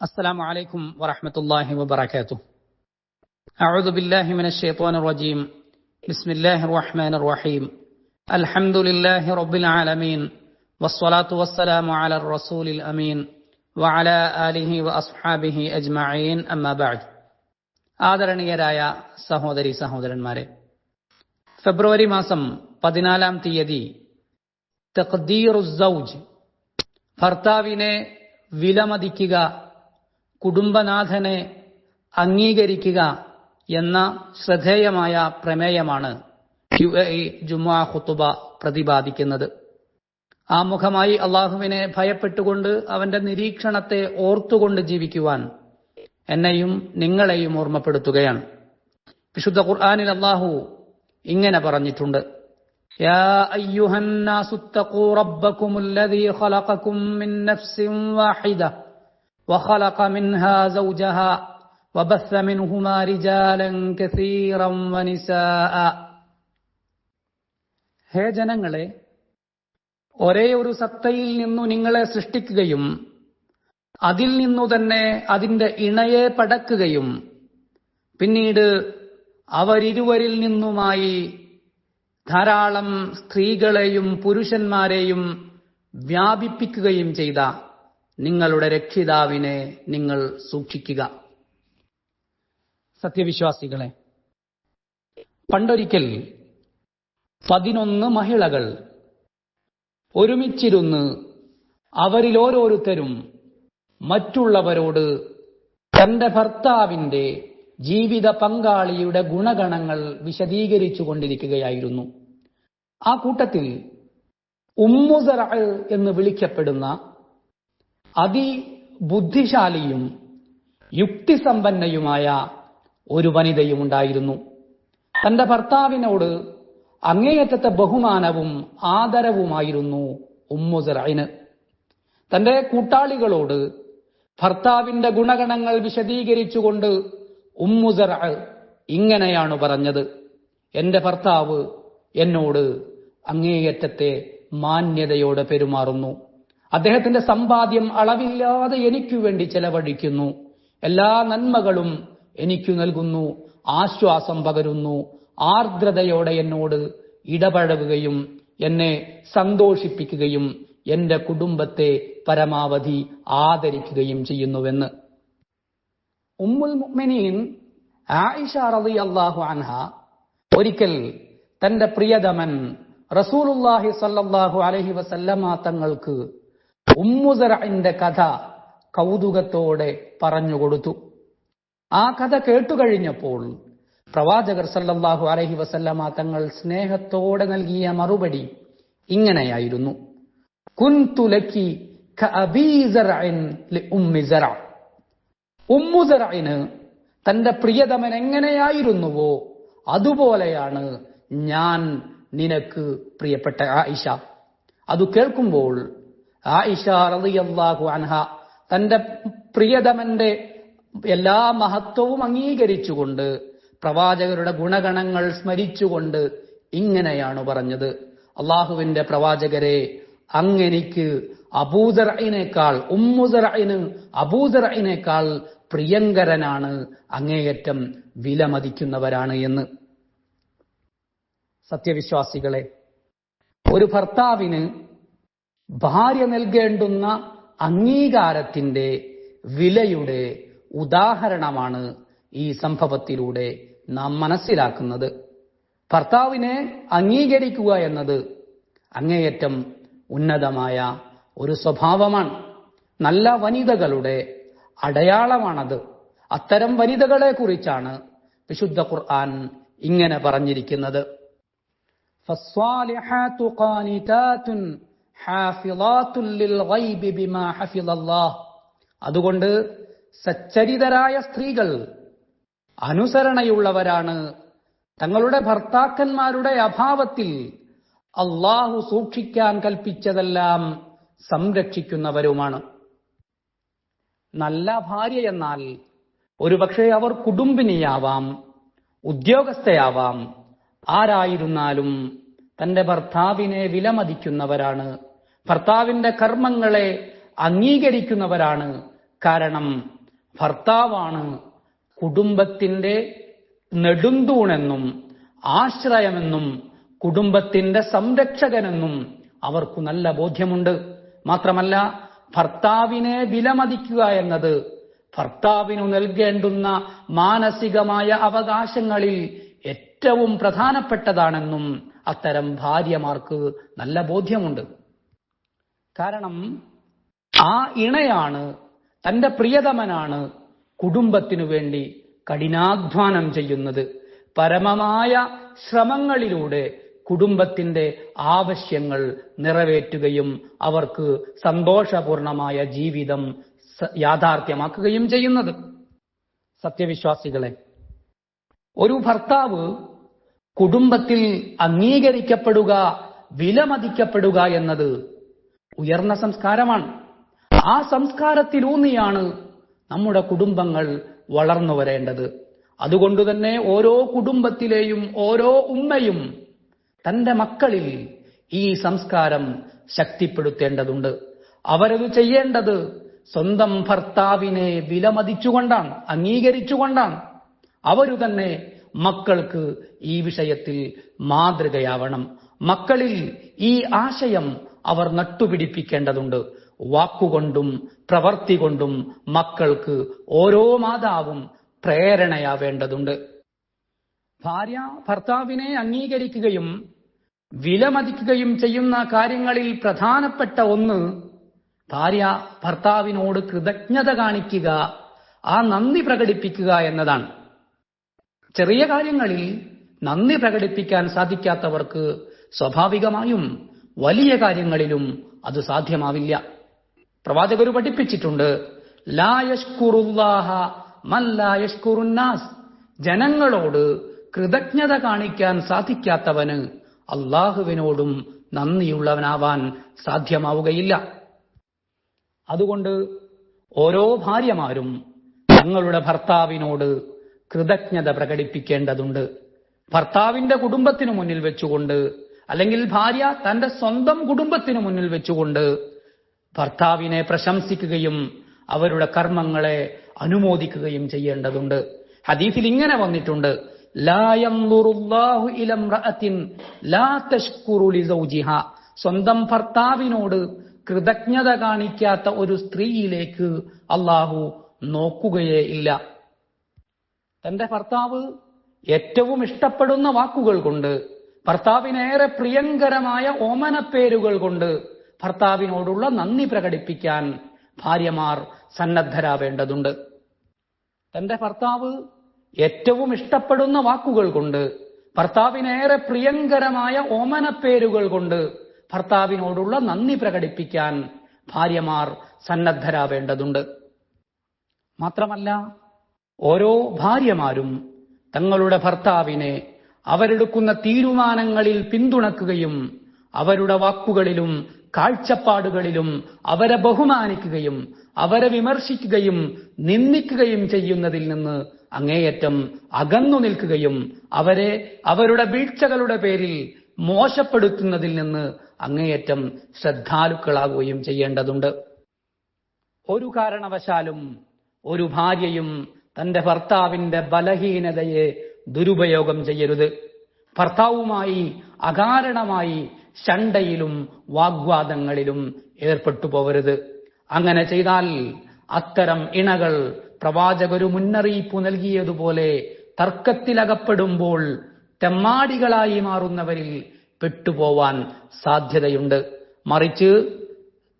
السلام عليكم ورحمة الله وبركاته أعوذ بالله من الشيطان الرجيم بسم الله الرحمن الرحيم الحمد لله رب العالمين والصلاة والسلام على الرسول الأمين وعلى آله وأصحابه أجمعين أما بعد ആദരണീയരായ സഹോദരി സഹോദരന്മാരെ ഫെബ്രുവരി മാസം പതിനാലാം തീയതി തഖ്ദീറുസൗജ് ഭർത്താവിനെ വിലമതിക്കുക കുടുംബനാഥനെ അംഗീകരിക്കുക എന്ന ശ്രദ്ധേയമായ പ്രമേയമാണ് യു എ ഇ ജുമാ ഖുത്തുബ പ്രതിപാദിക്കുന്നത് ആമുഖമായി അള്ളാഹുവിനെ ഭയപ്പെട്ടുകൊണ്ട് അവന്റെ നിരീക്ഷണത്തെ ഓർത്തുകൊണ്ട് ജീവിക്കുവാൻ എന്നെയും നിങ്ങളെയും ഓർമ്മപ്പെടുത്തുകയാണ് വിശുദ്ധ ഖുർആാനിൽ അള്ളാഹു ഇങ്ങനെ പറഞ്ഞിട്ടുണ്ട് يا أيها الناس اتقوا ربكم الذي خلقكم من نفس واحدة وخلق منها زوجها وبث منهما رجالا كثيرا ونساء ഹേ ജനങ്ങളെ ഒരേ ഒരു സത്തയിൽ നിന്നു നിങ്ങളെ സൃഷ്ടിക്കുകയും അതിൽ നിന്നു തന്നെ അതിന്റെ ഇണയെ പടക്കുകയും പിന്നീട് അവരിരുവരിൽ നിന്നുമായി ധാരാളം സ്ത്രീകളെയും പുരുഷന്മാരെയും വ്യാപിപ്പിക്കുകയും ചെയ്ത നിങ്ങളുടെ രക്ഷിതാവിനെ നിങ്ങൾ സൂക്ഷിക്കുക. സത്യവിശ്വാസികളെ പണ്ടൊരിക്കൽ പതിനൊന്ന് മഹിളകൾ ഒരുമിച്ചിരുന്ന് അവരിൽ ഓരോരുത്തരും മറ്റുള്ളവരോട് തന്റെ ഭർത്താവിന്റെ ജീവിത പങ്കാളിയുടെ ഗുണഗണങ്ങൾ വിശദീകരിച്ചു കൊണ്ടിരിക്കുകയായിരുന്നു. ആ കൂട്ടത്തിൽ ഉമ്മുസറ എന്ന് വിളിക്കപ്പെടുന്ന അതിബുദ്ധിശാലിയും യുക്തിസമ്പന്നയുമായ ഒരു വനിതയും ഉണ്ടായിരുന്നു. തന്റെ ഭർത്താവിനോട് അങ്ങേയറ്റത്തെ ബഹുമാനവും ആദരവുമായിരുന്നു ഉമ്മുസറൈന് തന്റെ കൂട്ടാളികളോട് ഭർത്താവിന്റെ ഗുണഗണങ്ങൾ വിശദീകരിച്ചുകൊണ്ട് ഉമ്മുസറ ഇങ്ങനെയാണ് പറഞ്ഞത്. എന്റെ ഭർത്താവ് എന്നോട് അങ്ങേയറ്റത്തെ മാന്യതയോടെ പെരുമാറുന്നു. അദ്ദേഹത്തിന്റെ സമ്പാദ്യം അളവില്ലാതെ എനിക്കു വേണ്ടി ചെലവഴിക്കുന്നു. എല്ലാ നന്മകളും എനിക്കു നൽകുന്നു. ആശ്വാസം പകരുന്നു. ആർദ്രതയോടെ എന്നോട് ഇടപഴകുകയും എന്നെ സന്തോഷിപ്പിക്കുകയും എന്റെ കുടുംബത്തെ പരമാവധി ആദരിക്കുകയും ചെയ്യുന്നുവെന്ന്. ഉമ്മുൽ മുഅ്മിനീൻ ആയിഷ റളിയല്ലാഹു അൻഹ ഒരിക്കൽ തന്റെ പ്രിയതമൻ റസൂലുള്ളാഹി സല്ലല്ലാഹു അലൈഹി വസല്ലമ തങ്ങൾക്ക് ഉമ്മുസറന്റെ കഥ കൗതുകത്തോടെ പറഞ്ഞുകൊടുത്തു. ആ കഥ കേട്ടുകഴിഞ്ഞപ്പോൾ പ്രവാചകർ സല്ലാഹു അലഹി വസല്ലമ തങ്ങൾ സ്നേഹത്തോടെ നൽകിയ മറുപടി ഇങ്ങനെയായിരുന്നു. കുൻതുലക്കി ഉമ്മുസറന് തന്റെ പ്രിയതമൻ എങ്ങനെയായിരുന്നുവോ അതുപോലെയാണ് ഞാൻ നിനക്ക് പ്രിയപ്പെട്ട ആയിഷ. അത് കേൾക്കുമ്പോൾ അൻഹ തന്റെ പ്രിയതമന്റെ എല്ലാ മഹത്വവും അംഗീകരിച്ചുകൊണ്ട് പ്രവാചകരുടെ ഗുണഗണങ്ങൾ സ്മരിച്ചുകൊണ്ട് ഇങ്ങനെയാണ് പറഞ്ഞത്. അള്ളാഹുവിന്റെ പ്രവാചകരെ അങ്ങനിക്ക് അബൂദറയിനേക്കാൾ ഉമ്മുദറയിന് അബൂദറയിനേക്കാൾ പ്രിയങ്കരനാണ് അങ്ങേയറ്റം വിലമതിക്കുന്നവരാണ് എന്ന്. സത്യവിശ്വാസികളെ ഒരു ഭർത്താവിന് ഭാര്യ നൽകേണ്ടുന്ന അംഗീകാരത്തിന്റെ വിലയുടെ ഉദാഹരണമാണ് ഈ സംഭവത്തിലൂടെ നാം മനസ്സിലാക്കുന്നത്. ഭർത്താവിനെ അംഗീകരിക്കുക എന്നത് അങ്ങേയറ്റം ഉന്നതമായ ഒരു സ്വഭാവമാണ്. നല്ല വനിതകളുടെ അടയാളമാണത്. അത്തരം വനിതകളെ കുറിച്ചാണ് വിശുദ്ധ ഖുർആൻ ഇങ്ങനെ പറഞ്ഞിരിക്കുന്നത്. അതുകൊണ്ട് സച്ചരിതരായ സ്ത്രീകൾ അനുസരണയുള്ളവരാണ്. തങ്ങളുടെ ഭർത്താക്കന്മാരുടെ അഭാവത്തിൽ അള്ളാഹു സൂക്ഷിക്കാൻ കൽപ്പിച്ചതെല്ലാം സംരക്ഷിക്കുന്നവരുമാണ്. നല്ല ഭാര്യ എന്നാൽ ഒരുപക്ഷെ അവർ കുടുംബിനിയാവാം ഉദ്യോഗസ്ഥയാവാം ആരായിരുന്നാലും തന്റെ ഭർത്താവിനെ വിലമതിക്കുന്നവരാണ്. ഭർത്താവിന്റെ കർമ്മങ്ങളെ അംഗീകരിക്കുന്നവരാണ്. കാരണം ഭർത്താവാണ് കുടുംബത്തിന്റെ നെടുന്തൂണെന്നും ആശ്രയമെന്നും കുടുംബത്തിന്റെ സംരക്ഷകനെന്നും അവർക്ക് നല്ല ബോധ്യമുണ്ട്. മാത്രമല്ല ഭർത്താവിനെ വിലമതിക്കുക എന്നത് ഭർത്താവിനു നൽകേണ്ടുന്ന മാനസികമായ അവകാശങ്ങളിൽ ഏറ്റവും പ്രധാനപ്പെട്ടതാണെന്നും അത്തരം ഭാര്യമാർക്ക് നല്ല ബോധ്യമുണ്ട്. കാരണം ആ ഇണയാണ് തന്റെ പ്രിയതമനാണ് കുടുംബത്തിനു വേണ്ടി കഠിനാധ്വാനം ചെയ്യുന്നത്. പരമമായ ശ്രമങ്ങളിലൂടെ കുടുംബത്തിന്റെ ആവശ്യങ്ങൾ നിറവേറ്റുകയും അവർക്ക് സന്തോഷപൂർണമായ ജീവിതം യാഥാർത്ഥ്യമാക്കുകയും ചെയ്യുന്നത്. സത്യവിശ്വാസികളെ ഒരു ഭർത്താവ് കുടുംബത്തിൽ അംഗീകരിക്കപ്പെടുക വിലമതിക്കപ്പെടുക എന്നത് ഉയർന്ന സംസ്കാരമാണ്. ആ സംസ്കാരത്തിലൂന്നിയാണ് നമ്മുടെ കുടുംബങ്ങൾ വളർന്നു വരേണ്ടത്. അതുകൊണ്ടുതന്നെ ഓരോ കുടുംബത്തിലെയും ഓരോ ഉമ്മയും തന്റെ മക്കളിൽ ഈ സംസ്കാരം ശക്തിപ്പെടുത്തേണ്ടതുണ്ട്. അവരത് ചെയ്യേണ്ടത് സ്വന്തം ഭർത്താവിനെ വിലമതിച്ചുകൊണ്ടാണ് അംഗീകരിച്ചുകൊണ്ടാണ്. അവരു തന്നെ മക്കൾക്ക് ഈ വിഷയത്തിൽ മാതൃകയാവണം. മക്കളിൽ ഈ ആശയം അവർ നട്ടുപിടിപ്പിക്കേണ്ടതുണ്ട്. വാക്കുകൊണ്ടും പ്രവർത്തി കൊണ്ടും മക്കൾക്ക് ഓരോ മാതാവും പ്രേരണയാവേണ്ടതുണ്ട്. ഭാര്യ ഭർത്താവിനെ അംഗീകരിക്കുകയും വിലമതിക്കുകയും ചെയ്യുന്ന കാര്യങ്ങളിൽ പ്രധാനപ്പെട്ട ഒന്ന് ഭാര്യ ഭർത്താവിനോട് കൃതജ്ഞത കാണിക്കുക ആ നന്ദി പ്രകടിപ്പിക്കുക എന്നതാണ്. ചെറിയ കാര്യങ്ങളിൽ നന്ദി പ്രകടിപ്പിക്കാൻ സാധിക്കാത്തവർക്ക് സ്വാഭാവികമായും വലിയ കാര്യങ്ങളിലും അത് സാധ്യമാവില്ല. പ്രവാചകർ പഠിപ്പിച്ചിട്ടുണ്ട് ജനങ്ങളോട് കൃതജ്ഞത കാണിക്കാൻ സാധിക്കാത്തവന് അള്ളാഹുവിനോടും നന്ദിയുള്ളവനാവാൻ സാധ്യമാവുകയില്ല. അതുകൊണ്ട് ഓരോ ഭാര്യമാരും തങ്ങളുടെ ഭർത്താവിനോട് കൃതജ്ഞത പ്രകടിപ്പിക്കേണ്ടതുണ്ട്. ഭർത്താവിന്റെ കുടുംബത്തിനു മുന്നിൽ വെച്ചുകൊണ്ട് അല്ലെങ്കിൽ ഭാര്യ തന്റെ സ്വന്തം കുടുംബത്തിന് മുന്നിൽ വെച്ചുകൊണ്ട് ഭർത്താവിനെ പ്രശംസിക്കുകയും അവരുടെ കർമ്മങ്ങളെ അനുമോദിക്കുകയും ചെയ്യേണ്ടതുണ്ട്. ഹദീസിൽ ഇങ്ങനെ വന്നിട്ടുണ്ട്. സ്വന്തം ഭർത്താവിനോട് കൃതജ്ഞത കാണിക്കാത്ത ഒരു സ്ത്രീയിലേക്ക് അള്ളാഹു നോക്കുകയേ ഇല്ല. തന്റെ ഭർത്താവ് ഏറ്റവും ഇഷ്ടപ്പെടുന്ന വാക്കുകൾ കൊണ്ട് ഭർത്താവിനേറെ പ്രിയങ്കരമായ ഓമനപ്പേരുകൾ കൊണ്ട് ഭർത്താവിനോടുള്ള നന്ദി പ്രകടിപ്പിക്കാൻ ഭാര്യമാർ സന്നദ്ധരാവേണ്ടതുണ്ട്. തന്റെ ഭർത്താവ് ഏറ്റവും ഇഷ്ടപ്പെടുന്ന വാക്കുകൾ കൊണ്ട് ഭർത്താവിനേറെ പ്രിയങ്കരമായ ഓമനപ്പേരുകൾ കൊണ്ട് ഭർത്താവിനോടുള്ള നന്ദി പ്രകടിപ്പിക്കാൻ ഭാര്യമാർ സന്നദ്ധരാവേണ്ടതുണ്ട്. മാത്രമല്ല ഓരോ ഭാര്യമാരും തങ്ങളുടെ ഭർത്താവിനെ അവരെടുക്കുന്ന തീരുമാനങ്ങളിൽ പിന്തുണക്കുകയും അവരുടെ വാക്കുകളിലും കാഴ്ചപ്പാടുകളിലും അവരെ ബഹുമാനിക്കുകയും അവരെ വിമർശിക്കുകയും നിന്ദിക്കുകയും ചെയ്യുന്നതിൽ നിന്ന് അങ്ങേയറ്റം അകന്നു നിൽക്കുകയും അവരെ അവരുടെ വീഴ്ചകളുടെ പേരിൽ മോശപ്പെടുത്തുന്നതിൽ നിന്ന് അങ്ങേയറ്റം ശ്രദ്ധാലുക്കളാകുകയും ചെയ്യേണ്ടതുണ്ട്. ഒരു കാരണവശാലും ഒരു ഭാര്യയും തന്റെ ഭർത്താവിന്റെ ബലഹീനതയെ ദുരുപയോഗം ചെയ്യരുത്. ഭർത്താവുമായി അകാരണമായി ശണ്ടയിലും വാഗ്വാദങ്ങളിലും ഏർപ്പെട്ടു പോവരുത്. അങ്ങനെ ചെയ്താൽ അത്തരം ഇണകൾ പ്രവാചകരു മുന്നറിയിപ്പ് നൽകിയതുപോലെ തർക്കത്തിലകപ്പെടുമ്പോൾ തെമ്മാടികളായി മാറുന്നവരിൽ പെട്ടുപോവാൻ സാധ്യതയുണ്ട്. മറിച്ച്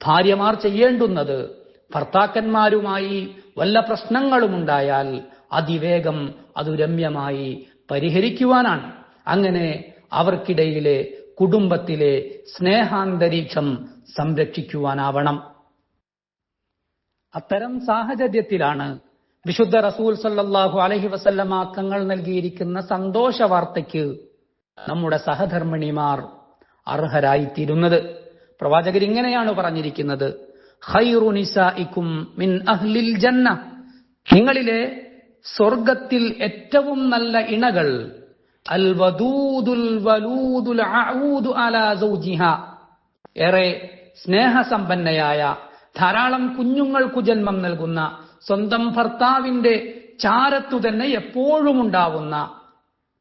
ഭാര്യമാർ ചെയ്യേണ്ടുന്നത് ഭർത്താക്കന്മാരുമായി വല്ല പ്രശ്നങ്ങളുമുണ്ടായാൽ അതിവേഗം അത് രമ്യമായി പരിഹരിക്കുവാനാണ്. അങ്ങനെ അവർക്കിടയിലെ കുടുംബത്തിലെ സ്നേഹാന്തരീക്ഷം സംരക്ഷിക്കുവാനാവണം. അത്തരം സാഹചര്യത്തിലാണ് വിശുദ്ധ റസൂൽ സല്ലാഹു അലഹി വസല്ലമ തങ്ങൾ നൽകിയിരിക്കുന്ന സന്തോഷ വാർത്തയ്ക്ക് നമ്മുടെ സഹധർമ്മിണിമാർ അർഹരായിത്തീരുന്നത്. പ്രവാചകർ ഇങ്ങനെയാണ് പറഞ്ഞിരിക്കുന്നത്. ഖൈറു ഇക്കും മിൻ അഹ്ലിൽ ജന്ന. നിങ്ങളിലെ സ്വർഗത്തിൽ ഏറ്റവും നല്ല ഇണകൾ അൽ വദൂദുൽ വലൂദുൽ അഊദു അലാ സൗജിഹ ഏറെ സ്നേഹസമ്പന്നയായ ധാരാളം കുഞ്ഞുങ്ങൾക്കു ജന്മം നൽകുന്ന സ്വന്തം ഭർത്താവിന്റെ ചാരത്തു തന്നെ എപ്പോഴും ഉണ്ടാവുന്ന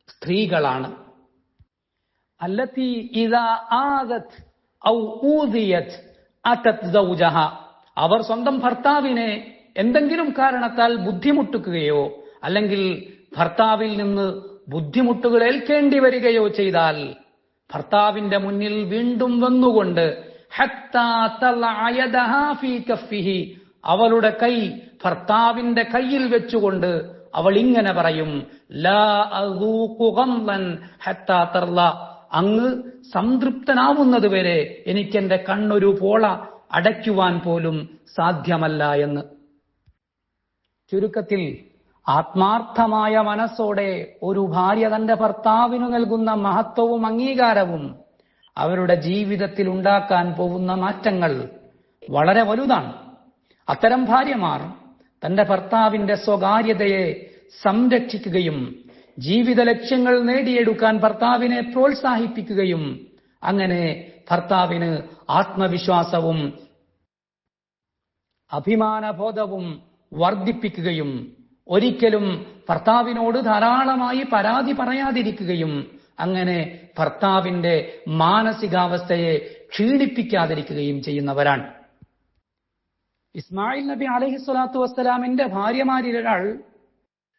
സ്ത്രീകളാണ്. അല്ലത്തി ആദത് ഔ അതത് അവർ സ്വന്തം ഭർത്താവിനെ എന്തെങ്കിലും കാരണത്താൽ ബുദ്ധിമുട്ടുകയോ അല്ലെങ്കിൽ ഭർത്താവിൽ നിന്ന് ബുദ്ധിമുട്ടുകൾ ഏൽക്കേണ്ടി വരികയോ ചെയ്താൽ ഭർത്താവിന്റെ മുന്നിൽ വീണ്ടും വന്നുകൊണ്ട് അവളുടെ കൈ ഭർത്താവിന്റെ കയ്യിൽ വെച്ചുകൊണ്ട് അവൾ ഇങ്ങനെ പറയും അങ്ങ് സംതൃപ്തനാവുന്നത് വരെ എനിക്കെന്റെ കണ്ണൊരു പോള അടയ്ക്കുവാൻ പോലും സാധ്യമല്ല എന്ന്. ചുരുക്കത്തിൽ ആത്മാർത്ഥമായ മനസ്സോടെ ഒരു ഭാര്യ തന്റെ ഭർത്താവിനു നൽകുന്ന മഹത്വവും അംഗീകാരവും അവരുടെ ജീവിതത്തിൽ ഉണ്ടാക്കാൻ പോകുന്ന മാറ്റങ്ങൾ വളരെ വലുതാണ്. അത്തരം ഭാര്യമാർ തന്റെ ഭർത്താവിന്റെ സ്വകാര്യതയെ സംരക്ഷിക്കുകയും ജീവിത ലക്ഷ്യങ്ങൾ നേടിയെടുക്കാൻ ഭർത്താവിനെ പ്രോത്സാഹിപ്പിക്കുകയും അങ്ങനെ ഭർത്താവിന് ആത്മവിശ്വാസവും അഭിമാനബോധവും വർദ്ധിപ്പിക്കുകയും ഒരിക്കലും ഭർത്താവിനോട് ധാരാളമായി പരാതി പറയാതിരിക്കുകയും അങ്ങനെ ഭർത്താവിന്റെ മാനസികാവസ്ഥയെ ക്ഷീണിപ്പിക്കാതിരിക്കുകയും ചെയ്യുന്നവരാണ്. ഇസ്മായിൽ നബി അലഹി സ്വലാത്തു വസ്സലാമിന്റെ ഭാര്യമാരിലൊരാൾ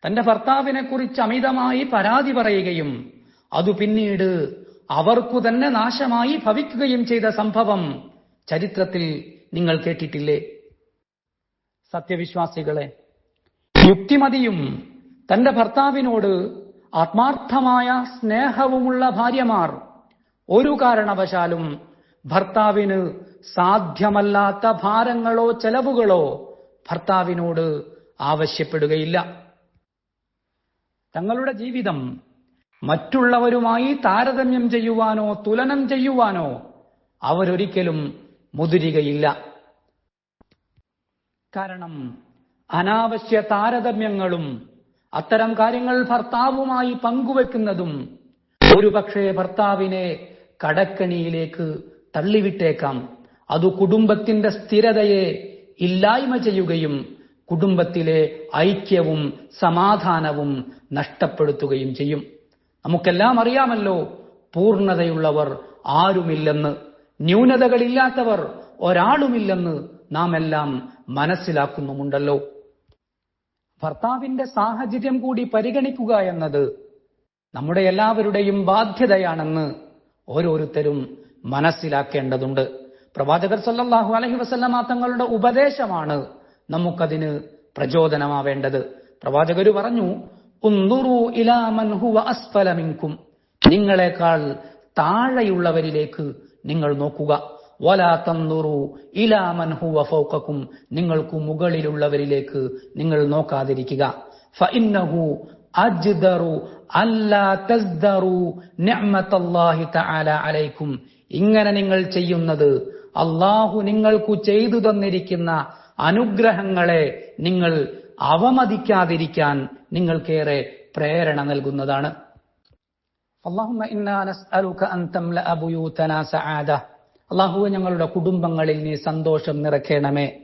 തന്റെ ഭർത്താവിനെ കുറിച്ച് അമിതമായി പരാതി പറയുകയും അതു പിന്നീട് അവർക്കു തന്നെ നാശമായി ഭവിക്കുകയും ചെയ്ത സംഭവം ചരിത്രത്തിൽ നിങ്ങൾ കേട്ടിട്ടില്ലേ? സത്യവിശ്വാസികളെ. യുക്തിമതിയും തന്റെ ഭർത്താവിനോട് ആത്മാർത്ഥമായ സ്നേഹവുമുള്ള ഭാര്യമാർ ഒരു കാരണവശാലും ഭർത്താവിന് സാധ്യമല്ലാത്ത ഭാരങ്ങളോ ചെലവുകളോ ഭർത്താവിനോട് ആവശ്യപ്പെടുകയില്ല. തങ്ങളുടെ ജീവിതം മറ്റുള്ളവരുമായി താരതമ്യം ചെയ്യുവാനോ തുലനം ചെയ്യുവാനോ അവരൊരിക്കലും മുതിരുകയില്ല. കാരണം അനാവശ്യ താരതമ്യങ്ങളും അത്തരം കാര്യങ്ങൾ ഭർത്താവുമായി പങ്കുവെക്കുന്നതും ഒരുപക്ഷെ ഭർത്താവിനെ കടക്കണിയിലേക്ക് തള്ളിവിട്ടേക്കാം. അത് കുടുംബത്തിന്റെ സ്ഥിരതയെ ഇല്ലായ്മ ചെയ്യുകയും കുടുംബത്തിലെ ഐക്യവും സമാധാനവും നഷ്ടപ്പെടുത്തുകയും ചെയ്യും. നമുക്കെല്ലാം അറിയാമല്ലോ പൂർണതയുള്ളവർ ആരുമില്ലെന്ന്. ന്യൂനതകളില്ലാത്തവർ ഒരാളുമില്ലെന്ന് നാം എല്ലാം മനസ്സിലാക്കുന്നുമുണ്ടല്ലോ. ഭർത്താവിന്റെ സാഹചര്യം കൂടി പരിഗണിക്കുക എന്നത് നമ്മുടെ എല്ലാവരുടെയും ബാധ്യതയാണെന്ന് ഓരോരുത്തരും മനസ്സിലാക്കേണ്ടതുണ്ട്. പ്രവാചകർ സല്ലാഹു അലഹി വസല്ലമ തങ്ങളുടെ ഉപദേശമാണ് നമുക്കതിന് പ്രചോദനമാവേണ്ടത്. പ്രവാചകര് പറഞ്ഞു നിങ്ങളെക്കാൾ താഴെയുള്ളവരിലേക്ക് നിങ്ങൾ നോക്കുക. വലാ തന്ദുറു ഇലാ മൻ ഹുവ ഫൗഖക്കും നിങ്ങൾക്ക് മുകളിലുള്ളവരിലേക്ക് നിങ്ങൾ നോക്കാതിരിക്കുക. ഫഇന്നഹു അജ്ദറു അല്ലാ തസ്ദറു തആല അലൈക്കും. ഇങ്ങനെ നിങ്ങൾ ചെയ്യുന്നത് അള്ളാഹു നിങ്ങൾക്കു ചെയ്തു തന്നിരിക്കുന്ന അനുഗ്രഹങ്ങളെ നിങ്ങൾ അവമതിക്കാതിരിക്കാൻ നിങ്ങൾക്കേറെ പ്രേരണ നൽകുന്നതാണ്. اللهم ഇന്നാ നസ്അലുക അൻ തംലഅ بيوتنا സആദ അള്ളാഹുവെ ഞങ്ങളുടെ കുടുംബങ്ങളിൽ നീ സന്തോഷം നിറയ്ക്കണമേ.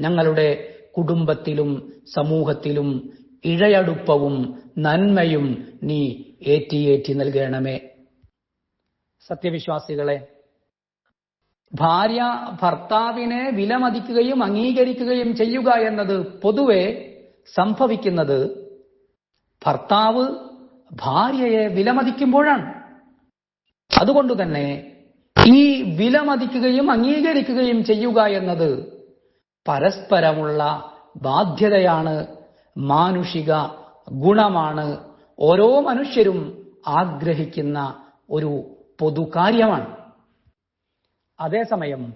ഞങ്ങളുടെ കുടുംബത്തിലും സമൂഹത്തിലും ഇഴയടുപ്പവും നന്മയും നീ ഏറ്റിയേറ്റി നൽകണമേ. സത്യവിശ്വാസികളെ ഭാര്യ ഭർത്താവിനെ വിലമതിക്കുകയും അംഗീകരിക്കുകയും ചെയ്യുക എന്നത് പൊതുവെ സംഭവിക്കുന്നത് ഭർത്താവ് ഭാര്യയെ വിലമതിക്കുമ്പോഴാണ്. അതുകൊണ്ട് തന്നെ ഈ വിലമതിക്കുകയും അംഗീകരിക്കുകയും ചെയ്യുക എന്നത് പരസ്പരമുള്ള ബാധ്യതയാണ് മാനുഷിക ഗുണമാണ്. ഓരോ മനുഷ്യരും ആഗ്രഹിക്കുന്ന ഒരു പൊതു കാര്യമാണ്. അതേസമയം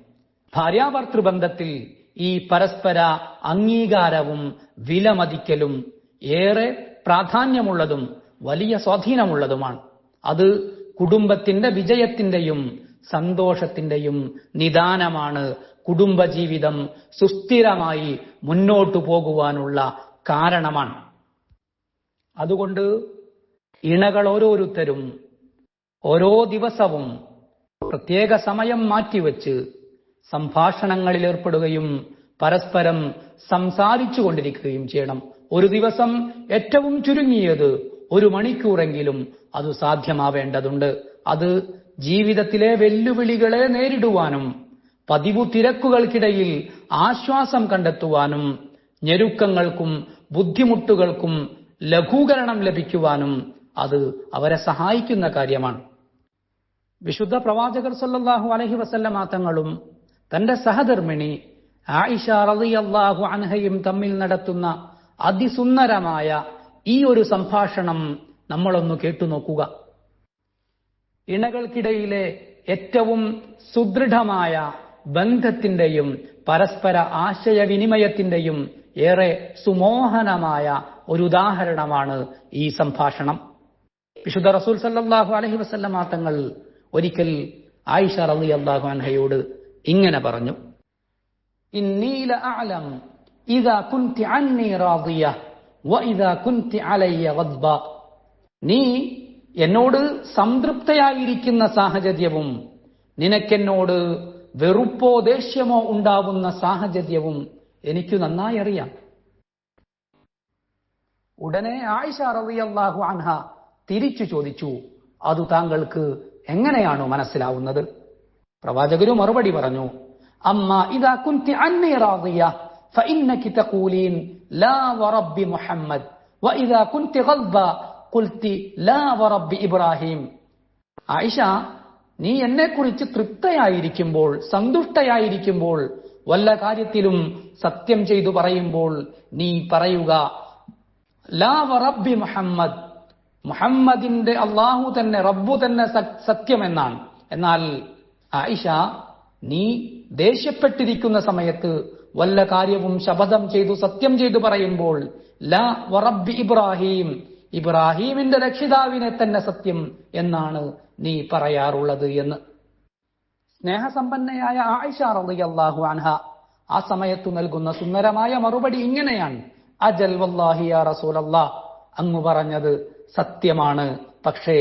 ഭാര്യാഭർത്തൃബന്ധത്തിൽ ഈ പരസ്പര അംഗീകാരവും വിലമതിക്കലും ഏറെ പ്രാധാന്യമുള്ളതും വലിയ സ്വാധീനമുള്ളതുമാണ്. അത് കുടുംബത്തിന്റെ വിജയത്തിന്റെയും സന്തോഷത്തിന്റെയും നിദാനമാണ്. കുടുംബജീവിതം സുസ്ഥിരമായി മുന്നോട്ടു പോകുവാനുള്ള കാരണമാണ്. അതുകൊണ്ട് ഇണകൾ ഓരോരുത്തരും ഓരോ ദിവസവും പ്രത്യേക സമയം മാറ്റിവെച്ച് സംഭാഷണങ്ങളിൽ ഏർപ്പെടുകയും പരസ്പരം സംസാരിച്ചു കൊണ്ടിരിക്കുകയും ചെയ്യണം. ഒരു ദിവസം ഏറ്റവും ചുരുങ്ങിയത് ഒരു മണിക്കൂറെങ്കിലും അത് സാധ്യമാവേണ്ടതുണ്ട്. അത് ജീവിതത്തിലെ വെല്ലുവിളികളെ നേരിടുവാനും പതിവു തിരക്കുകൾക്കിടയിൽ ആശ്വാസം കണ്ടെത്തുവാനും ഞെരുക്കങ്ങൾക്കും ബുദ്ധിമുട്ടുകൾക്കും ലഘൂകരണം ലഭിക്കുവാനും അത് അവരെ സഹായിക്കുന്ന കാര്യമാണ്. വിശുദ്ധ പ്രവാചകർ സല്ലാഹു അലഹി വസല്ലമ തങ്ങളും തന്റെ സഹധർമ്മിണി ആയിഷ റളിയല്ലാഹു അൻഹയും തമ്മിൽ നടത്തുന്ന അതിസുന്ദരമായ ഈ ഒരു സംഭാഷണം നമ്മളൊന്ന് കേട്ടു നോക്കുക. ഇണകൾക്കിടയിലെ ഏറ്റവും സുദൃഢമായ ബന്ധത്തിന്റെയും പരസ്പര ആശയവിനിമയത്തിന്റെയും ഏറെ സുമോഹനമായ ഒരു ഉദാഹരണമാണ് ഈ സംഭാഷണം. വിശുദ്ധ റസൂൽ സല്ലാഹു അലഹി വസല്ലമ തങ്ങൾ ഒരിക്കൽ ആയിഷ റളിയല്ലാഹു അൻഹയോട് ഇങ്ങനെ പറഞ്ഞു. ഇന്നി ലഅലം ഇദാ കുന്തി അന്നി റാദിയ നീ എന്നോട് സംതൃപ്തയായിരിക്കുന്ന സാഹചര്യവും നിനക്കെന്നോട് വെറുപ്പോ ദേഷ്യമോ ഉണ്ടാവുന്ന സാഹചര്യവും എനിക്ക് നന്നായി അറിയാം. ഉടനെ ആയിഷ റളിയല്ലാഹു അൻഹ തിരിച്ചു ചോദിച്ചു അത് താങ്കൾക്ക് എങ്ങനെയാണ് മനസ്സിലാവുന്നത്? പ്രവാചകരു മറുപടി പറഞ്ഞു അമ്മ ഇതാ കുന്തി അന്നി റാദിയ. فإنك تقولين لا ورب محمد وإذا كنت غضبا قلت لا ورب إبراهيم ആയിഷ നീ എന്നെക്കുറിച്ച് തൃപ്തയായിരിക്കുമ്പോൾ സന്തുഷ്ടയായിരിക്കുമ്പോൾ വല്ല കാര്യത്തിലും സത്യം ചെയ്തു പറയുമ്പോൾ നീ പറയുക ലാ വറബ്ബി മുഹമ്മദ് മുഹമ്മദിന്റെ അള്ളാഹു തന്നെ റബ്ബു തന്നെ സത്യമെന്നാണ് എന്നാൽ ആയിഷ നീ ദേഷ്യപ്പെട്ടിരിക്കുന്ന സമയത്ത് വല്ല കാര്യവും ശപഥം ചെയ്തു സത്യം ചെയ്തു പറയുമ്പോൾ ല വറബി ഇബ്രാഹിം ഇബ്രാഹീമിന്റെ രക്ഷിതാവിനെ തന്നെ സത്യം എന്നാണ് നീ പറയാറുള്ളത് എന്ന്. സ്നേഹസമ്പന്നയായ ആയിഷ റളിയല്ലാഹു അൻഹ ആ സമയത്തു നൽകുന്ന സുന്ദരമായ മറുപടി ഇങ്ങനെയാണ്. അജൽ വല്ലാഹി യാ റസൂലല്ലാ അങ്ങ് പറഞ്ഞത് സത്യമാണ് പക്ഷേ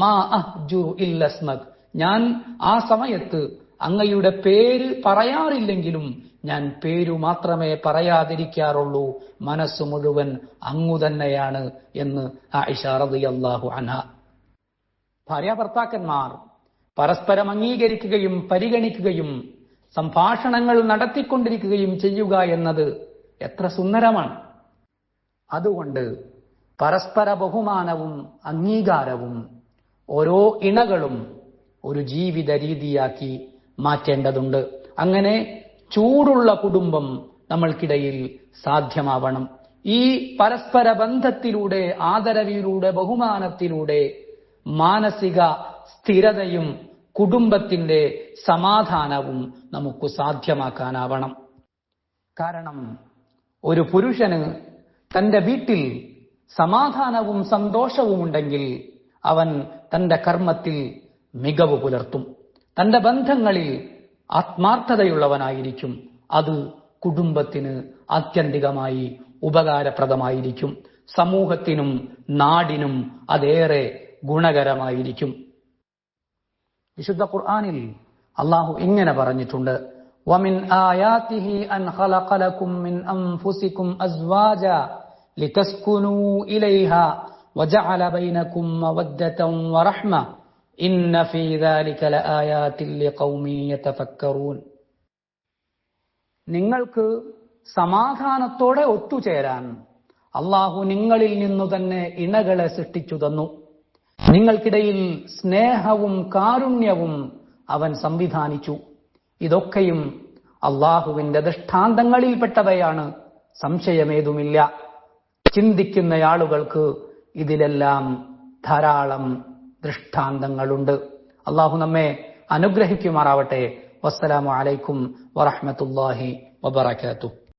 മാ അഹ്ജു ഇല്ലസ്മദ് ഞാൻ ആ സമയത്ത് അങ്ങയുടെ പേര് പറയാറില്ലെങ്കിലും ഞാൻ പേരു മാത്രമേ പറയാതിരിക്കാറുള്ളൂ. മനസ്സ് മുഴുവൻ അങ്ങു തന്നെയാണ് എന്ന് അള്ളാഹു അന ഭാര്യ ഭർത്താക്കന്മാർ പരസ്പരം അംഗീകരിക്കുകയും പരിഗണിക്കുകയും സംഭാഷണങ്ങൾ നടത്തിക്കൊണ്ടിരിക്കുകയും ചെയ്യുക എന്നത് എത്ര സുന്ദരമാണ്. അതുകൊണ്ട് പരസ്പര ബഹുമാനവും അംഗീകാരവും ഓരോ ഇണകളും ഒരു ജീവിത രീതിയാക്കി മാറ്റേണ്ടതുണ്ട്. അങ്ങനെ ചൂടുള്ള കുടുംബം നമ്മൾക്കിടയിൽ സാധ്യമാവണം. ഈ പരസ്പര ബന്ധത്തിലൂടെ ആദരവിലൂടെ ബഹുമാനത്തിലൂടെ മാനസിക സ്ഥിരതയും കുടുംബത്തിന്റെ സമാധാനവും നമുക്ക് സാധ്യമാക്കാനാവണം. കാരണം ഒരു പുരുഷന് തന്റെ വീട്ടിൽ സമാധാനവും സന്തോഷവും ഉണ്ടെങ്കിൽ അവൻ തന്റെ കർമ്മത്തിൽ മികവ് പുലർത്തും. തന്റെ ബന്ധങ്ങളിൽ ആത്മാർത്ഥതയുള്ളവനായിരിക്കും അത് കുടുംബത്തിന് ആത്യന്തികമായി ഉപകാരപ്രദമായിരിക്കും സമൂഹത്തിനും നാടിനും അതേറെ ഗുണകരമായിരിക്കും വിശുദ്ധ ഖുർആനിൽ അള്ളാഹു ഇങ്ങനെ പറഞ്ഞിട്ടുണ്ട് ومن آياته أن خلق لكم من أنفسكم أزواجا لتسكنوا إليها وجعل بينكم مودة ورحمة ഇന്ന ഫീ ദാലിക ലആയാത്തിൽ ലിഖൗമി യതഫക്കറൂൻ. നിങ്ങൾക്ക് സമാധാനത്തോടെ ഒത്തുചേരാൻ അള്ളാഹു നിങ്ങളിൽ നിന്നു തന്നെ ഇണകളെ സൃഷ്ടിച്ചു തന്നു. നിങ്ങൾക്കിടയിൽ സ്നേഹവും കാരുണ്യവും അവൻ സംവിധാനിച്ചു. ഇതൊക്കെയും അള്ളാഹുവിന്റെ ദൃഷ്ടാന്തങ്ങളിൽപ്പെട്ടവയാണ്. സംശയമേതുമില്ല. ചിന്തിക്കുന്ന ആളുകൾക്ക് ഇതിലെല്ലാം ധാരാളം ദൃഷ്ടാന്തങ്ങളുണ്ട്. അള്ളാഹു നമ്മെ അനുഗ്രഹിക്കുമാറാവട്ടെ. വസ്സലാമു അലൈക്കും വറഹ്മത്തുള്ളാഹി വബറകാതുഹു.